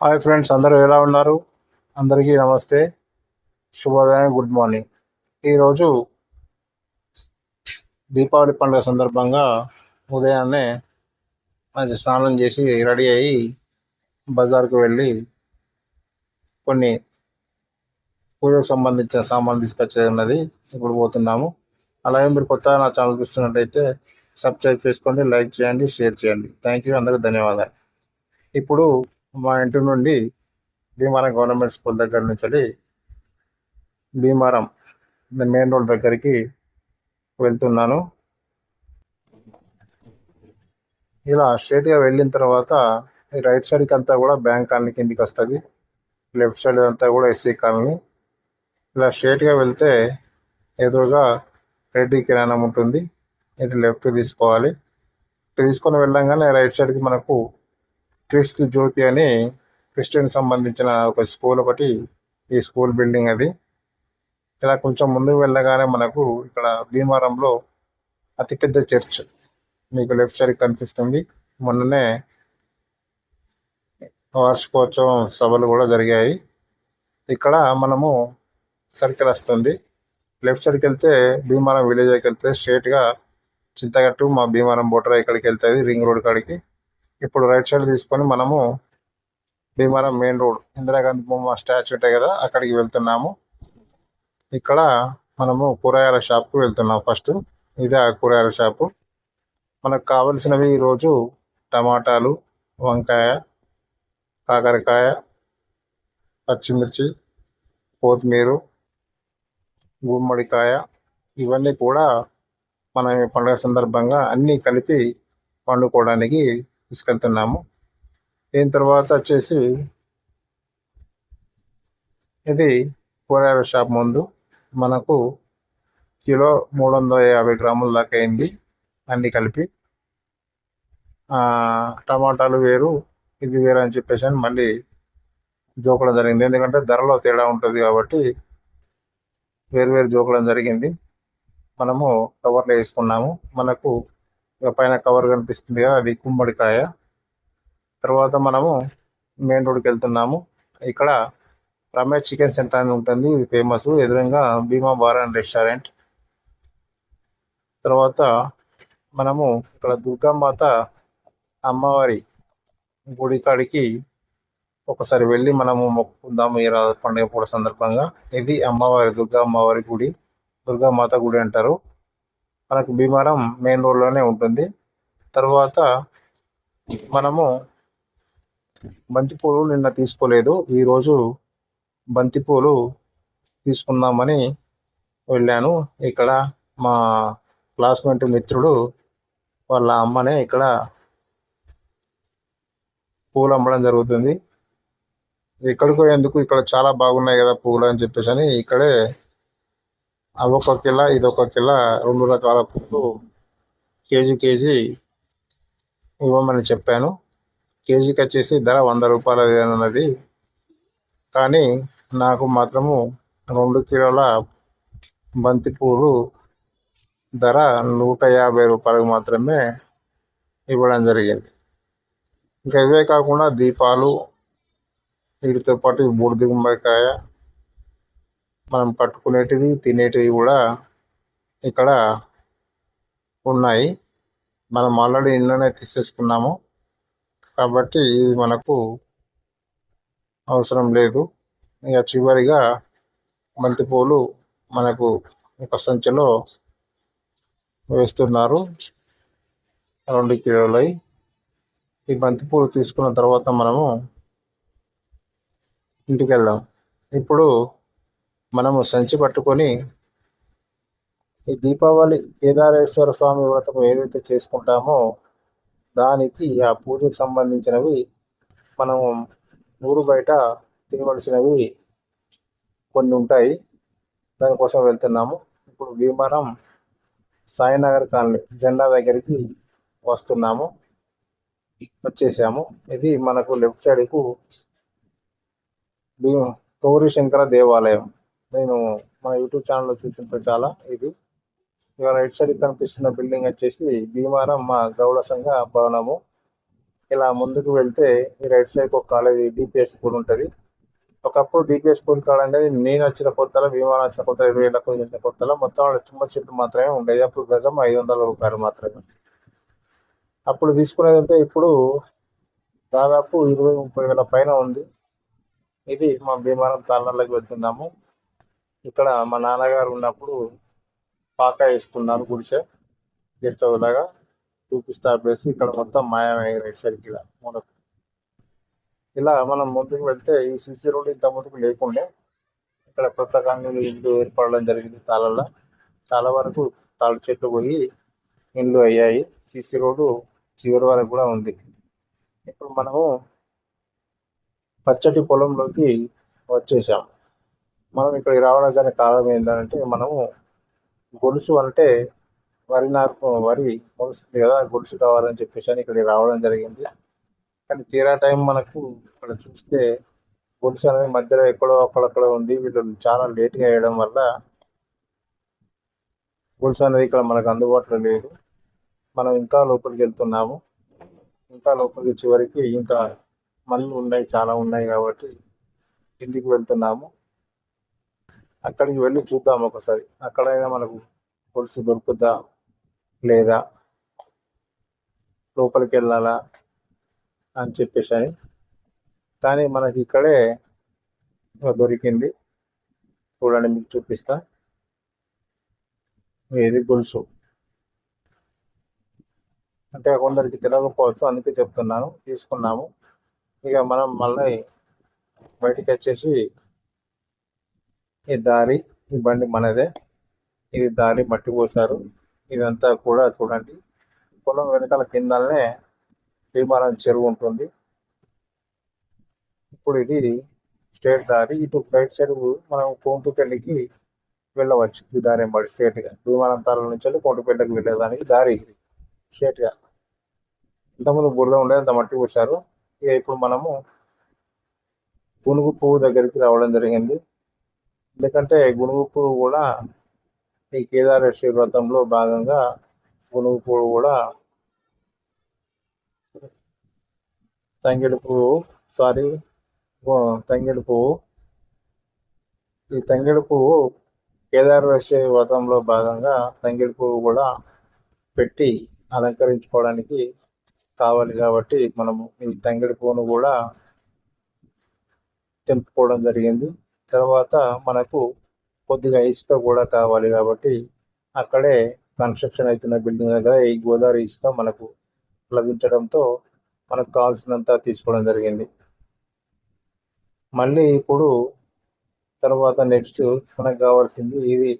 Hi friends అందరూ ఎలా ఉన్నారు? అందరికీ నమస్తే. శుభోదయం గుడ్ మార్నింగ్. ఈరోజు దీపావళి పండుగ సందర్భంగా ఉదయాన్నే మంచి స్నానం చేసి రెడీ అయ్యి బజార్కు వెళ్ళి కొన్ని పూజకు సంబంధించిన సామాన్లు తీసుకొచ్చేది ఉన్నది. ఇప్పుడు పోతున్నాము. అలాగే మీరు కొత్తగా నా ఛానల్ చూస్తున్నట్టయితే సబ్స్క్రైబ్ చేసుకోండి లైక్ చేయండి షేర్ చేయండి. థ్యాంక్ యూ అందరికీ ధన్యవాదాలు. ఇప్పుడు మా ఇంటి నుండి భీమారం గవర్నమెంట్ స్కూల్ దగ్గర నుంచి భీమారం మెయిన్ రోడ్ దగ్గరికి వెళ్తున్నాను. ఇలా స్ట్రేట్గా వెళ్ళిన తర్వాత రైట్ సైడ్కి అంతా కూడా బ్యాంక్ కాలనీ కిందికి వస్తుంది. లెఫ్ట్ సైడ్ అంతా కూడా ఎస్సీ కాలనీ. ఇలా స్ట్రేట్గా వెళ్తే ఎదురుగా రెడ్డి కిరాణం ఉంటుంది. ఇటు లెఫ్ట్ తీసుకోవాలి. తీసుకొని వెళ్ళంగానే రైట్ సైడ్కి మనకు క్రీస్తు జ్యోతి అని క్రిస్టియన్ సంబంధించిన ఒక స్కూల్ ఒకటి ఈ స్కూల్ బిల్డింగ్ అది. ఇలా కొంచెం ముందుకు వెళ్ళగానే మనకు ఇక్కడ భీమారంలో అతిపెద్ద చర్చ్ మీకు లెఫ్ట్ సైడ్ కనిపిస్తుంది. మొన్ననే వార్షికోత్సవం సభలు కూడా జరిగాయి. ఇక్కడ మనము సర్కిల్ వస్తుంది. లెఫ్ట్ సైడ్కి వెళ్తే భీమారం విలేజ్కి వెళ్తే స్ట్రేట్గా చింతగట్టు మా భీమారం బోటరా ఇక్కడికి వెళ్తుంది రింగ్ రోడ్ కాడికి. ఇప్పుడు రైట్ సైడ్ తీసుకొని మనము భీమవరం మెయిన్ రోడ్ ఇందిరాగాంధీ బొమ్మ స్టాచ్యూ ఉంటాయి కదా అక్కడికి వెళ్తున్నాము. ఇక్కడ మనము కూరగాయల షాప్కి వెళ్తున్నాం ఫస్ట్ ఇదే ఆ కూరగాయల షాపు మనకు కావలసినవి ఈరోజు టమాటాలు వంకాయ కాకరకాయ పచ్చిమిర్చి కొత్తిమీర గుమ్మడికాయ ఇవన్నీ కూడా మనం పండుగ సందర్భంగా అన్నీ కలిపి వండుకోవడానికి తీసుకెళ్తున్నాము. దీని తర్వాత వచ్చేసి ఇది కూరగాయల షాప్ ముందు. మనకు కిలో మూడు వందల యాభై గ్రాముల దాకా అయింది అన్నీ కలిపి. టమాటాలు వేరు ఇది వేరు అని చెప్పేసి అని మళ్ళీ జోకడం జరిగింది. ఎందుకంటే ధరలో తేడా ఉంటుంది కాబట్టి వేరు వేరు జోకడం జరిగింది. మనము కవర్లో వేసుకున్నాము. మనకు పైన కవర్ కనిపిస్తుంది కదా అది గుమ్మడికాయ తర్వాత మనము మెయిన్ రోడ్కి వెళ్తున్నాము. ఇక్కడ రమేష్ చికెన్ సెంటర్ అని ఉంటుంది ఇది ఫేమస్ ఎదురుగా భీమా బార్ అండ్ రెస్టారెంట్. తర్వాత మనము ఇక్కడ దుర్గామాత అమ్మవారి గుడి కాడికి ఒకసారి వెళ్ళి మనము మొక్కుకుందాము ఈ రా- పండుగ పూట సందర్భంగా. ఇది అమ్మవారి దుర్గా అమ్మవారి గుడి. దుర్గామాత గుడి అంటారు. మనకు భీమారం మెయిన్ రోడ్లోనే ఉంటుంది. తర్వాత మనము బంతిపూలు నిన్న తీసుకోలేదు. ఈరోజు బంతిపూలు తీసుకుందామని వెళ్ళాను. ఇక్కడ మా క్లాస్మేట్ మిత్రుడు వాళ్ళ అమ్మనే ఇక్కడ పూలు అమ్మడం జరుగుతుంది. ఎక్కడికో ఎందుకు ఇక్కడ చాలా బాగున్నాయి కదా పూలు అని చెప్పేసి అని ఇక్కడే అవి ఒక కిలో ఇదొక కిలో రెండు రకాల పూలు కేజీ కేజీ ఇవ్వమని చెప్పాను. కేజీకి వచ్చేసి ధర వంద రూపాయలు అన్నది కానీ నాకు మాత్రము రెండు కిలోల బంతి పూలు ధర నూట యాభై రూపాయలకు మాత్రమే ఇవ్వడం జరిగింది. ఇంకా ఇవే కాకుండా దీపాలు వీటితో పాటు ఈ బూడిద గుమ్మడికాయ మనం పట్టుకునేటివి తినేటివి కూడా ఇక్కడ ఉన్నాయి. మనం ఆల్రెడీ ఇంట్లోనే తీసేసుకున్నాము. కాబట్టి ఇది మనకు అవసరం లేదు. ఇక చివరిగా బంతిపూలు మనకు ఒక సంచిలో వేస్తున్నారు. రెండు కిలోలై. ఈ బంతిపూలు తీసుకున్న తర్వాత మనము ఇంటికి వెళ్దాం. ఇప్పుడు మనము సంచి పట్టుకొని ఈ దీపావళి కేదారేశ్వర స్వామి వ్రతం ఏదైతే చేసుకుంటామో దానికి ఆ పూజకు సంబంధించినవి మనము ఊరు బయట తినవలసినవి కొన్ని ఉంటాయి. దానికోసం వెళ్తున్నాము. ఇప్పుడు భీమవరం సాయినగర్ కాలనీ జెండా దగ్గరికి వస్తున్నాము. వచ్చేసాము. ఇది మనకు లెఫ్ట్ సైడ్కు భీ గౌరీ శంకర దేవాలయం. నేను మన యూట్యూబ్ ఛానల్లో చూసినప్పుడు చాలా ఇది. ఇవాళ రైట్ సైడ్ కనిపిస్తున్న బిల్డింగ్ వచ్చేసి భీమారం మా గౌడ సంఘ భవనము. ఇలా ముందుకు వెళ్తే ఈ రైట్ సైడ్ ఒక కాలేజీ డిపిఎస్ స్కూల్ ఉంటుంది. ఒకప్పుడు డిపిఎస్ స్కూల్ కాడ అనేది నేను వచ్చిన కొత్తలో భీమారం వచ్చిన కొత్త ఇరవై ఏళ్ళ వచ్చిన కొత్తలో మొత్తం ఆడ తుమ్మ చెట్టు మాత్రమే ఉండేది. అప్పుడు గజం ఐదు వందల రూపాయలు మాత్రమే. అప్పుడు తీసుకునేది అంటే ఇప్పుడు దాదాపు ఇరవై ముప్పై వేల పైన ఉంది. ఇది మా భీమారం తాళ్ళకి వెళ్తున్నాము. ఇక్కడ మా నాన్నగారు ఉన్నప్పుడు పాక వేసుకున్నారు గుడిసె. గెస్ట్ హౌస్ లాగా చూపిస్తా ప్లేస్ ఇక్కడ మొత్తం మాయమయ్యాయి రైట్ ఇలా ఇలా మనం ముందుకు వెళ్తే ఈ సిసి రోడ్ ఇంత ముందుకు లేకుండే ఇక్కడ కొత్త కాలనీలు ఇల్లు ఏర్పడడం జరిగింది తాళల్లో చాలా వరకు తాళ్ళు చెట్లు పోయి ఇండ్లు అయ్యాయి. సిసి రోడ్డు చివరి వరకు కూడా ఉంది. ఇప్పుడు మనము పచ్చటి పొలంలోకి వచ్చేసాం మనం ఇక్కడికి రావడానికి కారణం ఏంటంటే మనము గొలుసు అంటే వరి నారు వరి మొలుస్తుంది కదా గొలుసు కావాలని చెప్పేసి అని ఇక్కడికి రావడం జరిగింది. కానీ తీరా టైం మనకు ఇక్కడ చూస్తే గొలుసు అనేది మధ్యలో ఎక్కడో అక్కడక్కడ ఉంది. వీళ్ళు చాలా లేట్గా వేయడం వల్ల గొలుసు అనేది ఇక్కడ మనకు అందుబాటులో లేదు. మనం ఇంకా లోపలికి వెళ్తున్నాము. ఇంకా లోపలికి చివరికి ఇంకా మళ్ళీ ఉన్నాయి చాలా ఉన్నాయి కాబట్టి కిందికి వెళ్తున్నాము. అక్కడికి వెళ్ళి చూద్దాం ఒకసారి. అక్కడైనా మనకు గొలుసు దొరుకుద్దా? లేదా? లోపలికి వెళ్ళాలా? అని చెప్పేసి అని. కానీ మనకి ఇక్కడే దొరికింది. చూడండి మీకు చూపిస్తా. ఏది గొలుసు అంటే కొందరికి తెలియకపోవచ్చు అందుకే చెప్తున్నాను. తీసుకున్నాము. ఇక మనం మళ్ళీ బయటికి వచ్చేసి ఈ దారి ఈ బండి మనదే. ఇది దారి మట్టి పోసారు ఇదంతా కూడా చూడండి. పొలం వెనకాల కిందనే భీమారం చెరువు ఉంటుంది. ఇప్పుడు ఇది స్టేట్ దారి. ఇటు రైట్ సైడ్ మనం కోంటుపల్లికి వెళ్ళవచ్చు. ఈ దారి ఎంబడి స్ట్రేట్గా. భీమారం తాళం నుంచి వెళ్ళి కోంటుపల్లికి వెళ్ళేదానికి దారి ఇది. స్ట్రేట్గా. ఇంతకుముందు బురద ఉండేది అంత మట్టి పోసారు ఇక ఇప్పుడు మనము పునుగు పువ్వు దగ్గరికి రావడం జరిగింది. ఎందుకంటే గునుగు పువ్వు కూడా ఈ కేదారేశ్వరి వ్రతంలో భాగంగా గునుగు పువ్వు కూడా తంగిడి పువ్వు సారీ తంగిడి పువ్వు ఈ తంగిడి పువ్వు కేదారేశ్వరి వ్రతంలో భాగంగా తంగిడి పువ్వు కూడా పెట్టి అలంకరించుకోవడానికి కావాలి కాబట్టి మనము ఈ తంగిడి పువ్వును కూడా తెంపుకోవడం జరిగింది. తర్వాత మనకు కొద్దిగా ఇసుక కూడా కావాలి కాబట్టి అక్కడే కన్స్ట్రక్షన్ అవుతున్న బిల్డింగ్ దగ్గర ఈ గోదావరి ఇసుక మనకు లభించడంతో మనకు కావాల్సినంత తీసుకోవడం జరిగింది. మళ్ళీ ఇప్పుడు తర్వాత నెక్స్ట్ మనకు కావాల్సింది ఇది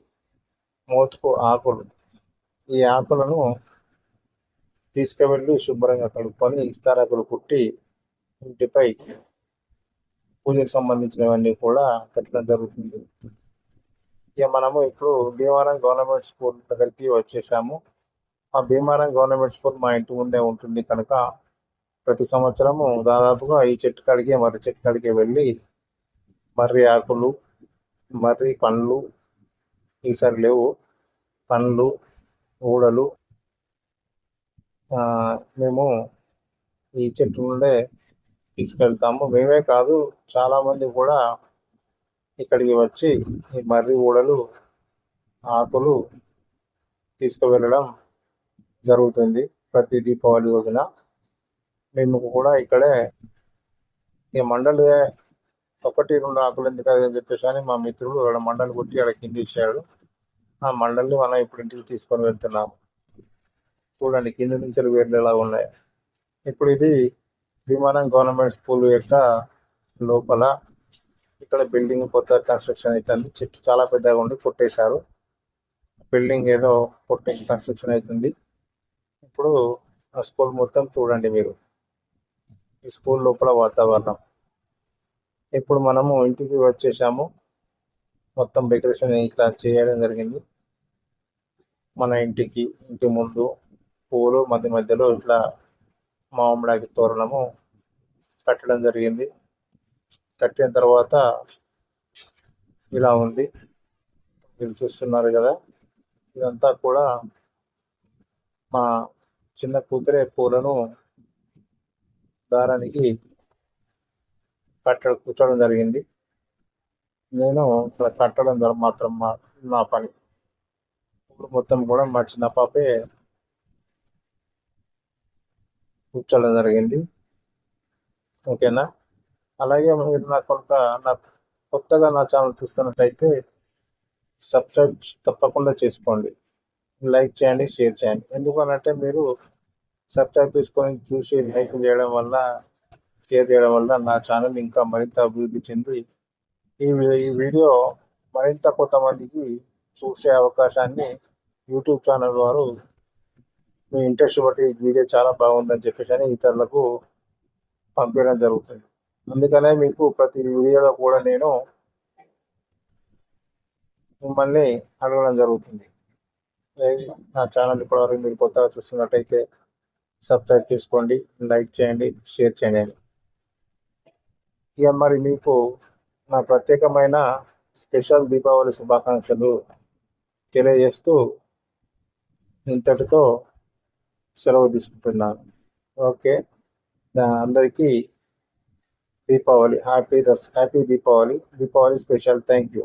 మోతుకు ఆకులు. ఈ ఆకులను తీసుకువెళ్ళి శుభ్రంగా కలుపుకొని ఇస్తారాకులు కుట్టి ఇంటిపై పూజకు సంబంధించినవన్నీ కూడా పెట్టడం జరుగుతుంది. ఇక మనము ఇప్పుడు భీమారం గవర్నమెంట్ స్కూల్ దగ్గరికి వచ్చేసాము. ఆ భీమారం గవర్నమెంట్ స్కూల్ మా ఇంటి ముందే ఉంటుంది కనుక ప్రతి సంవత్సరము దాదాపుగా ఈ చెట్టు కాడికి మర్రి చెట్టు కాడికి వెళ్ళి మర్రి ఆకులు మర్రి పండ్లు ఈసారి లేవు పండ్లు ఊడలు మేము ఈ చెట్టు నుండే తీసుకెళ్తాము. మేమే కాదు చాలామంది కూడా ఇక్కడికి వచ్చి ఈ మర్రి ఊడలు ఆకులు తీసుకువెళ్ళడం జరుగుతుంది ప్రతి దీపావళి రోజున. మేము కూడా ఇక్కడే ఈ మండలి ఒకటి రెండు ఆకులు ఎందుకు అని చెప్పేసి అని మా మిత్రుడు అక్కడ మండలి కొట్టి అక్కడ కింద ఇచ్చాడు. ఆ మండలిని మనం ఇప్పుడు ఇంటికి తీసుకొని వెళ్తున్నాము. చూడండి కింద నుంచి వేర్లు ఎలా ఉన్నాయి. ఇప్పుడు ఇది విమానం గవర్నమెంట్ స్కూల్ యొక్క లోపల ఇక్కడ బిల్డింగ్ కొత్త కన్స్ట్రక్షన్ అవుతుంది చెట్టు చాలా పెద్దగా ఉండి కొట్టేశారు. బిల్డింగ్ ఏదో కొట్టే కన్స్ట్రక్షన్ అవుతుంది. ఇప్పుడు ఆ స్కూల్ మొత్తం చూడండి మీరు. ఈ స్కూల్ లోపల వాతావరణం. ఇప్పుడు మనము ఇంటికి వచ్చేసాము. మొత్తం డెకరేషన్ ఇట్లా చేయడం జరిగింది. మన ఇంటికి ఇంటి ముందు పూలు మధ్య మధ్యలో ఇట్లా మామిడాకి తోరణము కట్టడం జరిగింది. కట్టిన తర్వాత ఇలా ఉంది మీరు చూస్తున్నారు కదా ఇదంతా కూడా మా చిన్న కూతురే పూలను దారానికి కట్ట కూర్చోవడం జరిగింది. నేను ఇక్కడ కట్టడం ద్వారా మాత్రం మా నా పని. ఇప్పుడు మొత్తం కూడా మా చిన్న పాపే కూర్చోవడం జరిగింది. ఓకేనా? అలాగే మీరు నా కొంత నా కొత్తగా నా ఛానల్ చూస్తున్నట్టయితే సబ్స్క్రైబ్ తప్పకుండా చేసుకోండి. లైక్ చేయండి షేర్ చేయండి. ఎందుకనంటే మీరు సబ్స్క్రైబ్ చేసుకొని చూసి లైక్ చేయడం వల్ల షేర్ చేయడం వల్ల నా ఛానల్ ఇంకా మరింత అభివృద్ధి చెంది ఈ ఈ వీడియో మరింత కొంతమందికి చూసే అవకాశాన్ని యూట్యూబ్ ఛానల్ వారు మీ ఇంట్రెస్ట్ బట్టి ఈ వీడియో చాలా బాగుందని చెప్పేసి అని ఇతరులకు పంపించడం జరుగుతుంది. అందుకనే మీకు ప్రతి వీడియోలో కూడా నేను మిమ్మల్ని అడగడం జరుగుతుంది. నా ఛానల్ ఇప్పటివరకు మీరు కొత్తగా చూస్తున్నట్టయితే సబ్స్క్రైబ్ చేసుకోండి లైక్ చేయండి షేర్ చేయండి. ఇక మరి మీకు నా ప్రత్యేకమైన స్పెషల్ దీపావళి శుభాకాంక్షలు తెలియజేస్తూ ఇంతటితో సెలవు తీసుకుంటున్నాను. ఓకే. అందరికీ Deepavali happy thus happy Deepavali. Deepavali special. Thank you